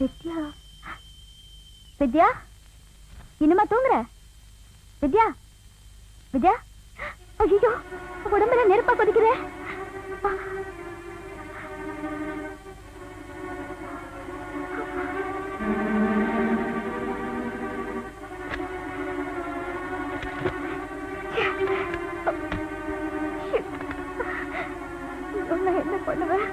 வித்யா. வித்யா? இன்னுமா தூங்குற? வித்யா? வித்யா? ஐயோ உடம்புல நெருப்பா கொதிக்கிற நான் என்ன பண்ணுவேன்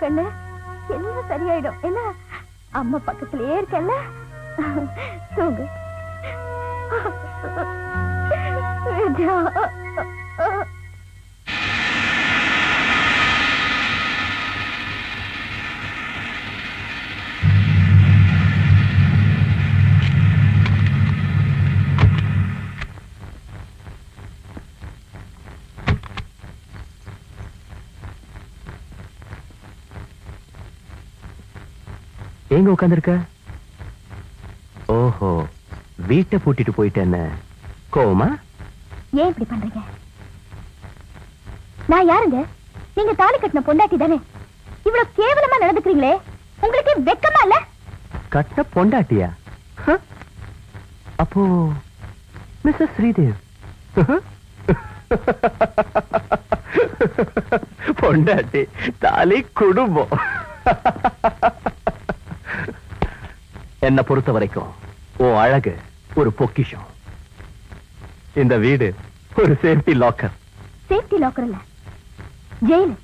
கண்ணு. எல்லாம் சரியாயிடும்? என்ன? அம்மா பக்கத்திலேயே இருக்கல்ல? தூங்கு. வித்யா. எங்க உட்காந்துருக்க ஓஹோ வீட்டை பூட்டிட்டு போயிட்டேன்னு. கோவமா? ஏன் இப்படி பண்றீங்க? நான் யாருங்க? நீங்க தாலி கட்டின பொண்டாட்டி தானே? இவ்வளவு கேவலமா நடந்துக்கிறீங்களே உங்களுக்கு வெக்கமா இல்ல? கட்ட பொண்டாட்டியா? அப்போ மிஸ்ஸஸ் ஸ்ரீதேவ். பொண்டாட்டி தாலி குடும்பம். என்ன பொறுத்த வரைக்கும் உன் அழகு ஒரு பொக்கிஷம். இந்த வீடு ஒரு சேஃப்டி லாக்கர் சேஃப்டி லாக்கர் இல்ல. ஜெயில்.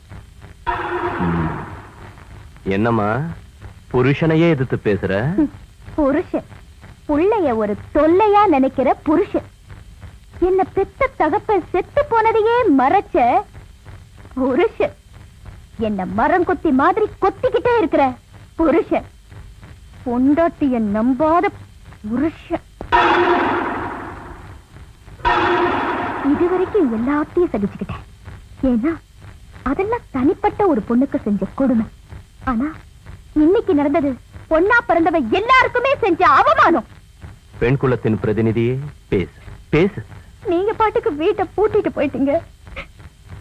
என்னம்மா புருஷனையே எதிர்த்து பேசுற? புருஷன். புள்ளைய ஒரு தொல்லையா நினைக்கிற புருஷன். என்ன பெத்த தகப்பன் செத்து போனதையே மறைச்ச புருஷன். என்ன மரம் கொத்தி மாதிரி கொத்திக்கிட்டே இருக்கிற புருஷன். பொண்டாட்டிய நம்பாத புருஷன். இதுவரைக்கும் எல்லாத்தையும் சகிச்சுக்கிட்டேன். ஏன்னா அதெல்லாம் தனிப்பட்ட ஒரு பொண்ணுக்கு செஞ்ச கொடுமை. ஆனா இன்னைக்கு நடந்தது பொண்ணா பிறந்தவ எல்லாருக்குமே செஞ்ச அவமானம். பெண் குலத்தின் பிரதிநிதியே பேசு. பேசு. நீங்க பாட்டுக்கு வீட்டை பூட்டிட்டு போயிட்டீங்க.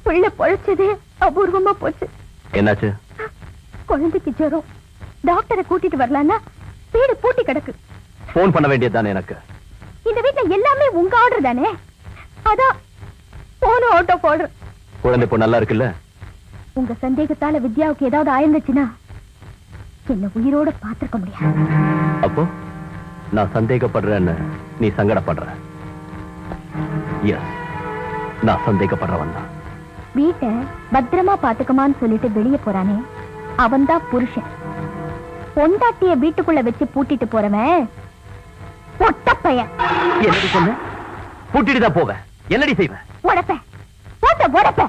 பிள்ளை பொழைச்சதே அபூர்வமா போச்சு. என்னாச்சு? குழந்தைக்கு ஜுரம். டாக்டரை கூட்டிட்டு வரலான்னா வீடு பூட்டி கிடக்கு. போன் பண்ண வேண்டியதுதானே எனக்கு? இந்த வீட்ல எல்லாமே உங்க ஆர்டர் தானே? அதான் போன ஆட்டோ போடுற குழந்தை இப்போ நல்லா இருக்குல்ல? உங்க சந்தேகத்தால வித்யாவுக்கு ஏதாவது ஆயிருந்துச்சுன்னா என்ன உயிரோட பாத்திருக்க முடியாது. அப்போ நான் சந்தேகப்படுறேன்னு நீ சங்கடப்படுற. எஸ் நான் சந்தேகப்படுறவன் தான். வீட்டை பத்திரமா பாத்துக்கமான்னு சொல்லிட்டு வெளியே போறானே அவன்தான் புருஷன். பொண்டாட்டிய வீட்டுக்குள்ள வச்சு பூட்டிட்டு போறவன்? பொட்ட பையன். என்னடி சொன்ன? பூட்டிட்டு தான் போவேன் என்னடி செய்வேன் உடப்ப. போட்ட உடப்ப.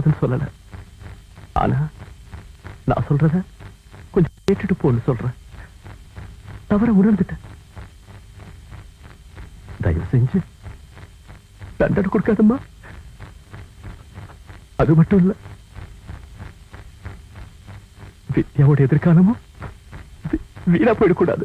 போகக்கூடாதுன்னு சொல்லல. ஆனா நான் சொல்றத கொஞ்சம் கேட்டுட்டு போன்னு சொல்றேன். தவற உணர்ந்துட்டேன். தயவு செஞ்சு தண்டனை கொடுக்காதம்மா. அது மட்டும் இல்ல வித்யாவோட எதிர்காலமும் வீணா போயிடக்கூடாது.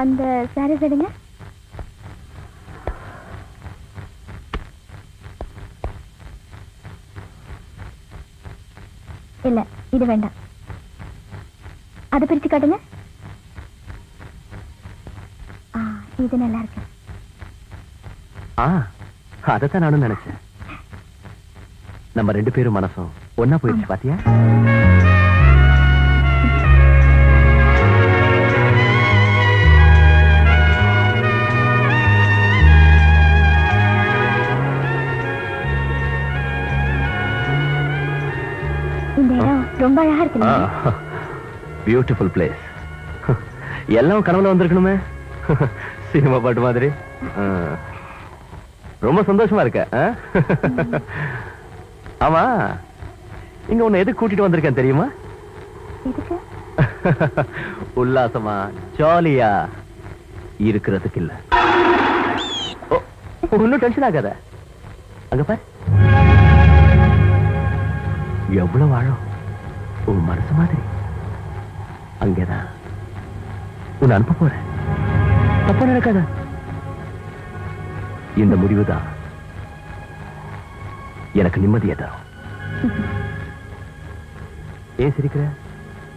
அந்த சாரி எடுங்க இல்ல இது வேண்டாம். அதை பிரிச்சு காட்டுங்க. இது நல்லா இருக்கு. ஆ அதைத்தான் நானும் நினைச்சேன். நம்ம ரெண்டு பேரும் மனசும் ஒன்னா போயிடுச்சு பாத்தியா? இந்த இடம் ரொம்ப அழகா இருக்கு பியூட்டிஃபுல் பிளேஸ் எல்லாம் கனவுல வந்திருக்கணுமே. சினிமா பாட்டு மாதிரி. ரொம்ப சந்தோஷமா இருக்க? ஆமா இங்க உன்னை எதுக்கு கூட்டிட்டு வந்திருக்கேன் தெரியுமா? உல்லாசமா ஜாலியா இருக்கிறதுக்கு இல்ல. ஒண்ணும் டென்ஷன் ஆகாத. அங்க பார். எவ்வளவு ஆழம்? உன் மனசு மாதிரி. அங்கேதான். உன்னை அனுப்ப போறேன். தப்பா நடக்காத. இந்த முடிவுதான். எனக்கு நிம்மதியை தரும் ஏன் சிரிக்கிற?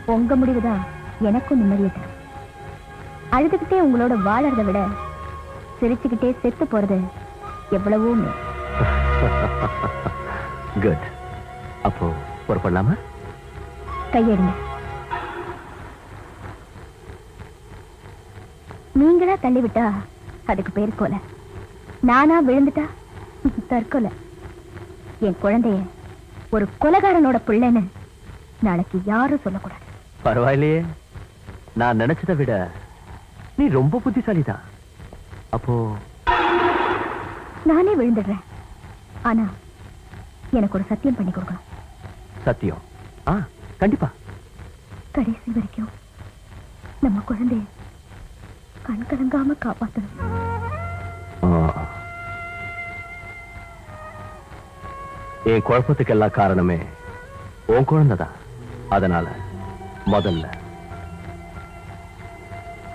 உங்க முடிவுதான். எனக்கும் நிம்மதியை தரும் அழுதுகிட்டே உங்களோட வாழறதை விட சிரிச்சுக்கிட்டே செத்து போறது எவ்வளவோ. குட் அப்போ புறப்படலாமா? கையெடுங்க. நீங்களா தள்ளி விட்டா அதுக்கு பேர் கொலை. நானா விழுந்துட்டா தற்கொலை. என் குழந்தைய ஒரு கொலைகாரனோட பிள்ளைன்னு நாளைக்கு யாரும் சொல்லக்கூடாது. பரவாயில்லையே. நான் நினைச்சதை விட நீ ரொம்ப புத்திசாலிதான். அப்போ நானே விழுந்துடுறேன். ஆனா எனக்கு ஒரு சத்தியம் பண்ணி கொடுக்கணும். சத்தியம். ஆ கண்டிப்பா. கடைசி வரைக்கும் நம்ம குழந்தைய கண் கலங்காம காப்பாத்தணும். என் குழப்பத்துக்கெல்லாம் காரணமே உன் குழந்தைதான். அதனால முதல்ல.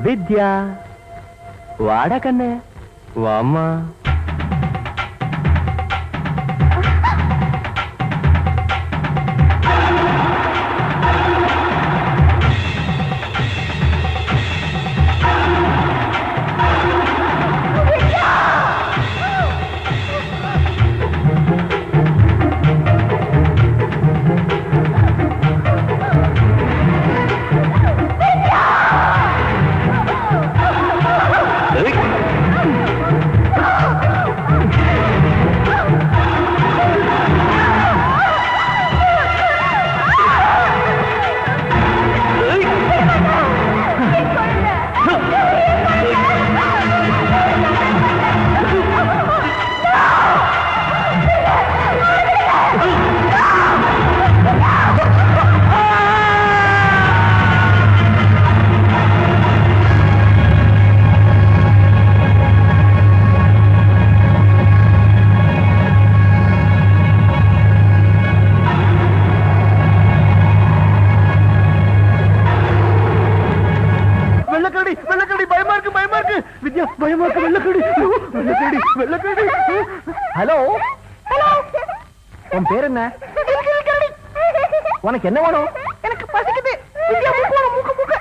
வித்யா வாடா கண்ணு. வாம்மா. உனக்கு என்ன வேணும்? எனக்கு பசிக்குது. வித்யா மூக்கு வேணும், மூக்கு மூக்கு.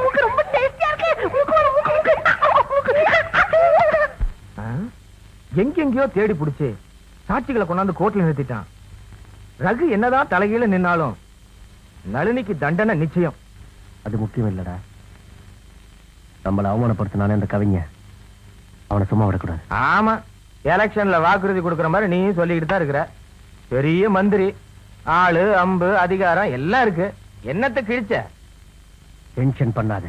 மூக்கு ரொம்ப டேஸ்டியா இருக்கு. மூக்கு வேணும், மூக்கு மூக்கு. எங்கெங்கயோ தேடி புடிச்சு சாட்சிகளை கொண்டாந்து கோர்ட்ல நிறுத்திட்டான். ரகு என்னதான் தலைகீழ நின்னாலும் நளினிக்கு தண்டனை நிச்சயம். அது முக்கியம் இல்லடா. நம்மளை அவமானப்படுத்தினானே அந்த கவிஞ. அவனை சும்மா விடக்கூடாது. ஆமா எலெக்ஷன்ல வாக்குறுதி கொடுக்கற மாதிரி நீ சொல்லிக்கிட்டு தான் இருக்கிற. பெரிய மந்திரி. ஆளு அம்பு அதிகாரம் எல்லாம் இருக்கு. என்னத்தை கிழிச்ச? டென்ஷன் பண்ணாத.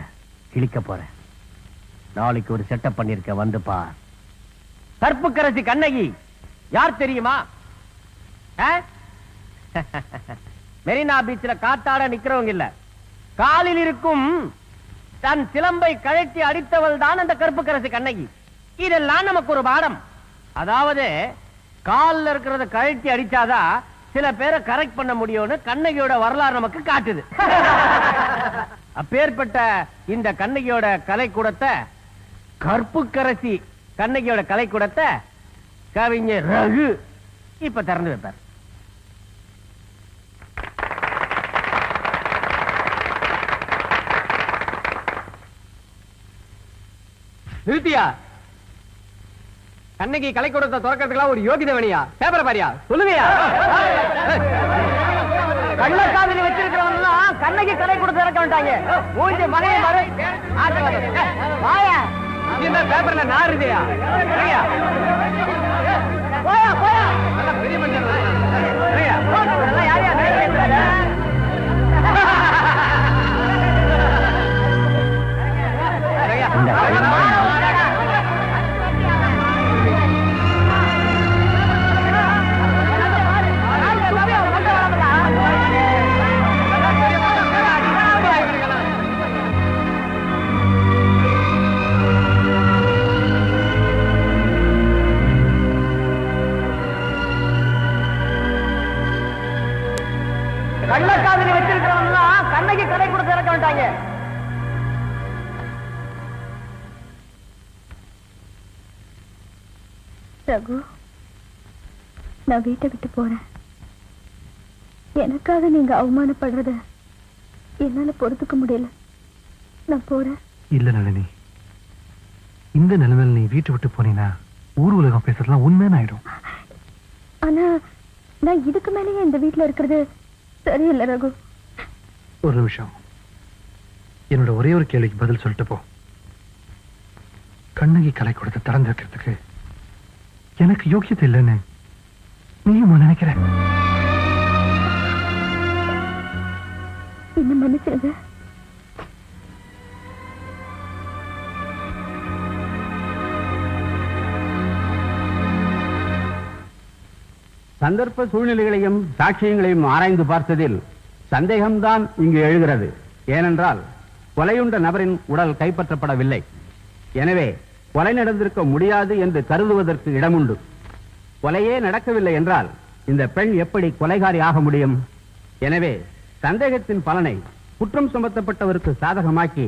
கிழிக்க போறேன். நாளைக்கு ஒரு செட்டப் பண்ணிருக்க வந்து பார் கற்புக்கரசி கண்ணகி. யார் தெரியுமா? மெரினா பீச்ல காத்தாட நிக்கிறவங்க இல்ல. காலில் இருக்கும் தன் சிலம்பை கழட்டி அடித்தவள் தான் அந்த கற்புக்கரசி கண்ணகி. இதெல்லாம் நமக்கு ஒரு பாடம். அதாவது கால்ல இருக்கிறத கழட்டி அடிச்சாதான் சில பேரை கரெக்ட் பண்ண முடியும்னு கண்ணகியோட வரலாறு நமக்கு காட்டுது. அப்பேற்பட்ட இந்த கண்ணகியோட கலைக்கூடத்தை கற்புக்கரசி கண்ணகியோட கலைக்கூடத்தை கவிஞர் ரகு இப்ப திறந்து வைப்பார். நிறுத்தியா? கண்ணகி கலைக்கூடத்தை திறக்கிறதுக்குலாம் ஒரு யோகிதை வேணியா பேப்பரை பாரியா? சொல்லுங்கயா கள்ளக்காதலி வச்சிருக்கிறவங்க கண்ணகி கலை கொடுத்து திறக்க வேண்டாங்க மூஞ்சி மலையை பாரு. வாயா. இந்த பேப்பர்ல நார் இருக்கையா? போயா போயா. பெரிய மனுஷன் யார் யார் நான் வீட்டை விட்டு போறேன். எனக்காக நீங்க அவமானப்படுறத என்னால பொறுத்துக்க முடியல. நான் போறேன். இல்ல நளினி. இந்த நிலைமையில நீ வீட்டை விட்டு போனீன்னா ஊர் உலகம் பேசுறதுலாம் உண்மையான ஆயிடும். ஆனா நான் இதுக்கு மேலேயே இந்த வீட்ல இருக்கிறது சரியில்லை ரகு. ஒரு நிமிஷம். என்னோட ஒரே ஒரு கேள்விக்கு பதில் சொல்லிட்டு போ. கண்ணகி கலை கொடுத்து திறந்து வைக்கிறதுக்கு எனக்கு யோக்கியத்தை இல்லைன்னு நீயும் நினைக்கிற என்ன மன்னிச்சிருங்க சந்தர்ப்ப சூழ்நிலைகளையும் சாட்சியங்களையும் ஆராய்ந்து பார்த்ததில் சந்தேகம்தான் இங்கு எழுகிறது. ஏனென்றால் கொலையுண்ட நபரின் உடல் கைப்பற்றப்படவில்லை. எனவே கொலை நடந்திருக்க முடியாது என்று கருதுவதற்கு இடமுண்டு. கொலையே நடக்கவில்லை என்றால் இந்த பெண் எப்படி கொலைகாரி ஆக முடியும்? எனவே சந்தேகத்தின் பலனை குற்றம் சுமத்தப்பட்டவருக்கு சாதகமாக்கி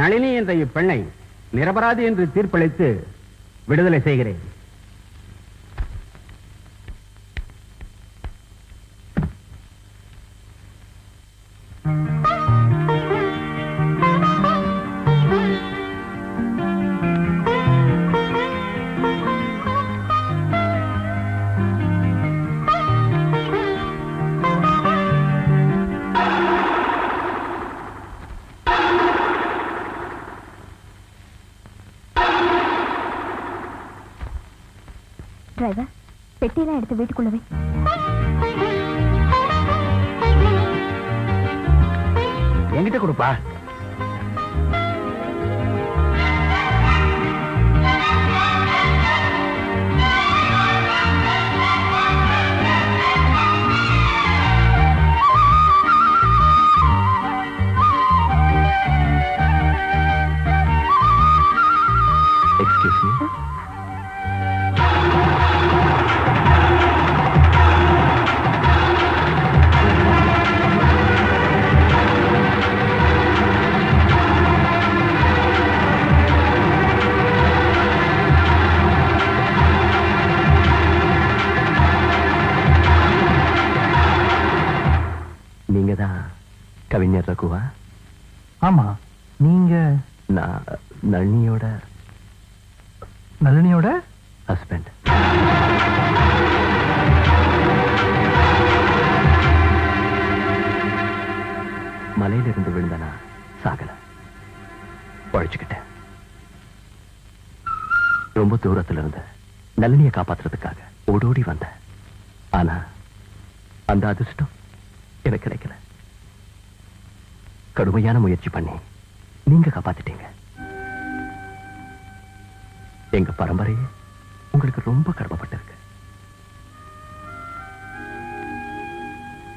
நளினி என்ற இப்பெண்ணை நிரபராதி என்று தீர்ப்பளித்து விடுதலை செய்கிறேன். பெட்டியெல்லாம் எடுத்து வீட்டுக்குள்ளவே. என்கிட்ட கொடுப்பா. பழிச்சுக்கிட்டேன் ரொம்ப தூரத்துல இருந்து நளினியை காப்பாத்துறதுக்காக ஓடோடி வந்தேன். ஆனா அந்த அதிர்ஷ்டம் எனக்கு கிடைக்கல. கடுமையான முயற்சி பண்ணி நீங்க காப்பாத்திட்டீங்க. எங்க பரம்பரையே உங்களுக்கு ரொம்ப கடமைப்பட்டிருக்கு.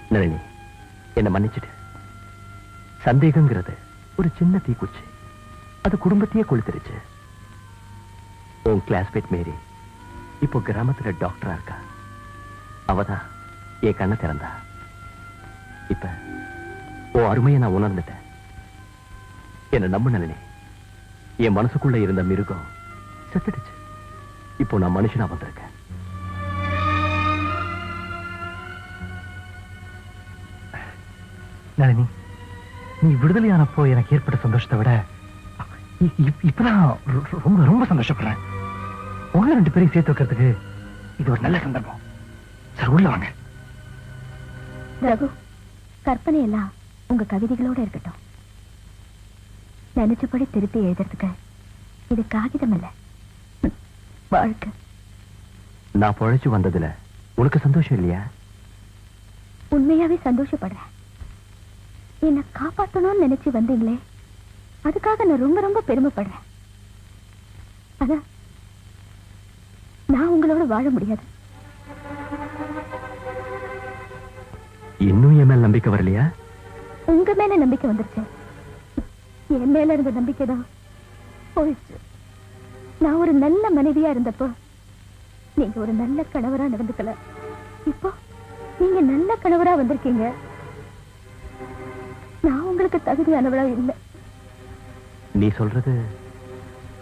நளினி என்ன மன்னிச்சுட்டு சந்தேகங்கிறது ஒரு சின்ன தீக்குச்சி. அது குடும்பத்தையே கொளுத்துருச்சு. உன் கிளாஸ்மேட் மேரி இப்போ கிராமத்துல டாக்டரா இருக்கா? அவதான் என் கண்ணை திறந்தா. இப்ப உன் அருமையை நான் உணர்ந்துட்டேன். என்ன நம்பு நளினி என் மனசுக்குள்ள இருந்த மிருகம் செத்துடுச்சு. இப்போ நான் மனுஷனா வந்திருக்கேன். நளினி நீ விடுதலையானப்போ எனக்கு ஏற்பட்ட சந்தோஷத்தை விட இப்பதான் ரொம்ப ரொம்ப சந்தோஷப்படுறேன். உங்க ரெண்டு பேரையும் சேர்த்து வைக்கிறதுக்கு இது ஒரு நல்ல சந்தர்ப்பம். சார் உள்ள வாங்க. ரகு கற்பனை எல்லாம் உங்க கவிதைகளோட இருக்கட்டும். நினைச்சபடி திருப்பி எழுதுறதுக்கு இது காகிதம் இல்ல வாழ்க்கை. நான் பொழைச்சு வந்ததுல உனக்கு சந்தோஷம் இல்லையா? உண்மையாவே சந்தோஷப்படுறேன். என்னை காப்பாத்தணும்னு நினைச்சு வந்தீங்களே. அதுக்காக நான் ரொம்ப ரொம்ப பெருமைப்படுறேன். ஆனா நான் உங்களோட வாழ முடியாது. இன்னும் என் மேல் நம்பிக்கை வரலையா? உங்க மேல நம்பிக்கை வந்துருச்சு. என் மேல இருந்த நம்பிக்கை தான் போயிடுச்சு. நான் ஒரு நல்ல மனைவியா இருந்தப்போ நீங்க ஒரு நல்ல கணவரா நடந்துக்கல. இப்போ நீங்க நல்ல கணவரா வந்திருக்கீங்க. நான் உங்களுக்கு தகுதியானவளா இல்ல. நீ சொல்றது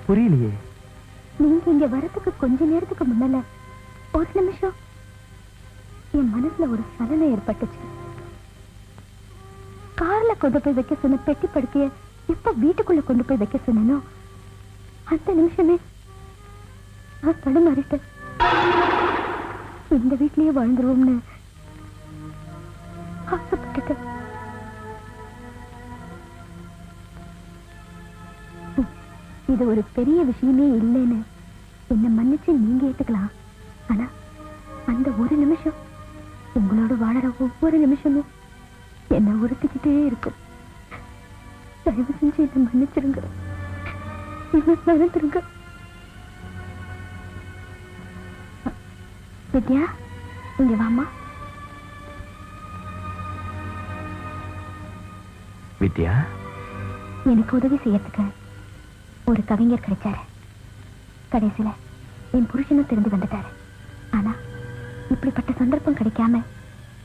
புரியலையே. நீங்க இங்க வரதுக்கு கொஞ்ச நேரத்துக்கு முன்னால ஒரு நிமிஷம். என் மனசுல ஒரு சலனம் ஏற்பட்டுச்சு. கார்ல கொண்டு போய் வைக்க சொன்ன பெட்டி படுக்கைய எப்ப வீட்டுக்குள்ள கொண்டு போய் வைக்க சொன்னோ அந்த நிமிஷமே நான் தடுமாறிட்டேன் இந்த வீட்லயே வாழ்ந்துருவோம்னு ஆசைப்பட்டுட்டேன். இது ஒரு பெரிய விஷயமே இல்லைன்னு என்ன மன்னிச்சு நீங்க ஏத்துக்கலாம். ஆனா அந்த ஒரு நிமிஷம் உங்களோட வாழற ஒவ்வொரு நிமிஷமும் என்ன உறுத்திக்கிட்டே இருக்கும் தயவு செஞ்சு என்ன மன்னிச்சிருங்க. என்ன மறந்துருங்க. வித்யா இங்க வாமா வித்யா? எனக்கு உதவி செய்யறதுக்கு ஒரு கவிஞர் கிடைச்சாரு. கடைசியில என் புருஷனும் திரும்பி வந்துட்டாரு. ஆனா இப்படிப்பட்ட சந்தர்ப்பம் கிடைக்காம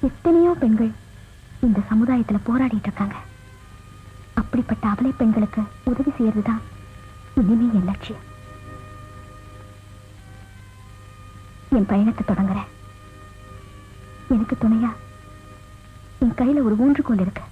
எத்தனையோ பெண்கள் இந்த சமுதாயத்துல போராடிட்டு இருக்காங்க. அப்படிப்பட்ட அபலை பெண்களுக்கு உதவி செய்யறதுதான் இனிமே என் லட்சியம். என் பயணத்தை தொடங்குறேன். எனக்கு துணையா என் கையில ஒரு ஊன்றுகோல் இருக்கு